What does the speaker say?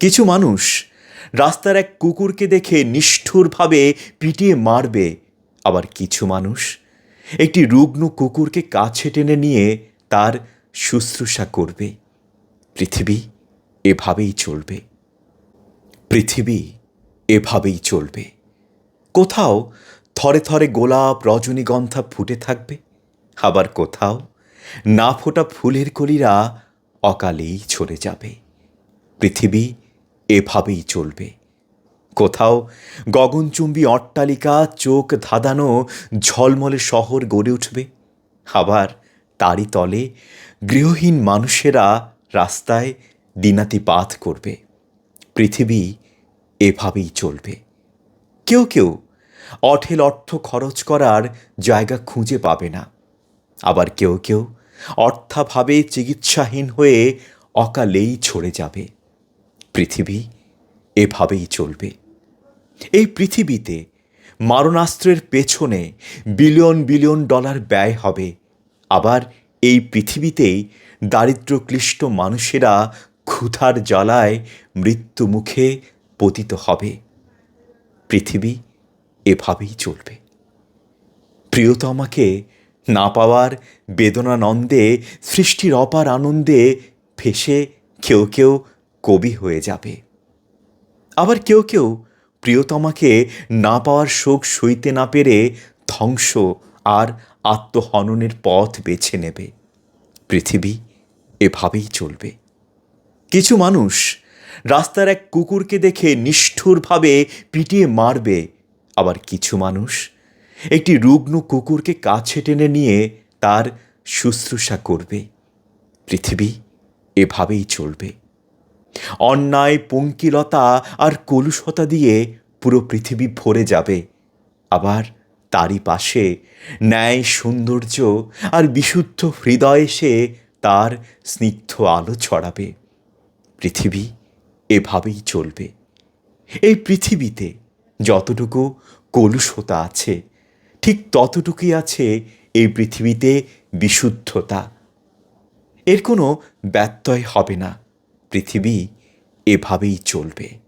কিছু মানুষ রাস্তার এক কুকুরকে দেখে নিষ্ঠুরভাবে পিটিয়ে মারবে। আবার কিছু মানুষ একটি রুগ্ন কুকুরকে কাছে টেনে নিয়ে তার শুশ্রূষা করবে। পৃথিবী এভাবেই চলবে। পৃথিবী এভাবেই চলবে। কোথাও থরে থরে গোলাপ রজনীগন্ধা ফুটে থাকবে। আবার কোথাও না ফোটা ফুলের কলিরা অকালেই ছড়ে যাবে। পৃথিবী এভাবেই চলবে। কোথাও গগনচুম্বী অট্টালিকা চোখ ধাঁধানো ঝলমলে শহর গড়ে উঠবে। আবার তারই তলে গৃহহীন মানুষেরা রাস্তায় দিনাতি দিনাতিপাত করবে। পৃথিবী এভাবেই চলবে। কেউ কেউ অঠেল অর্থ খরচ করার জায়গা খুঁজে পাবে না। আবার কেউ কেউ অর্থাভাবে চিকিৎসাহীন হয়ে অকালেই ছড়ে যাবে। পৃথিবী এভাবেই চলবে। এই পৃথিবীতে মারণাস্ত্রের পেছনে বিলিয়ন বিলিয়ন ডলার ব্যয় হবে। আবার এই পৃথিবীতেই দারিদ্র্যক্লিষ্ট মানুষেরা ক্ষুধার জ্বালায় মৃত্যু মুখে পতিত হবে। পৃথিবী এভাবেই চলবে। প্রিয়তমাকে না পাওয়ার বেদনানন্দে, সৃষ্টির অপার আনন্দে ফেসে কেউ কেউ কবি হয়ে যাবে। আবার কেউ কেউ প্রিয়তমাকে না পাওয়ার শোক সইতে না পেরে ধ্বংস আর আত্মহননের পথ বেছে নেবে। পৃথিবী এভাবেই চলবে। কিছু মানুষ রাস্তার এক কুকুরকে দেখে নিষ্ঠুরভাবে পিটিয়ে মারবে। আবার কিছু মানুষ একটি রুগ্ন কুকুরকে কাছে টেনে নিয়ে তার শুশ্রূষা করবে। পৃথিবী এভাবেই চলবে। অন্যায়, পঙ্কিলতা আর কলুষতা দিয়ে পুরো পৃথিবী ভরে যাবে। আবার তারই পাশে ন্যায়, সৌন্দর্য আর বিশুদ্ধ হৃদয় এসে তার স্নিগ্ধ আলো ছড়াবে। পৃথিবী এভাবেই চলবে। এই পৃথিবীতে যতটুকু কলুষতা আছে, ঠিক ততটুকুই আছে এই পৃথিবীতে বিশুদ্ধতা। এর কোনো ব্যত্যয় হবে না। পৃথিবী এভাবেই চলবে।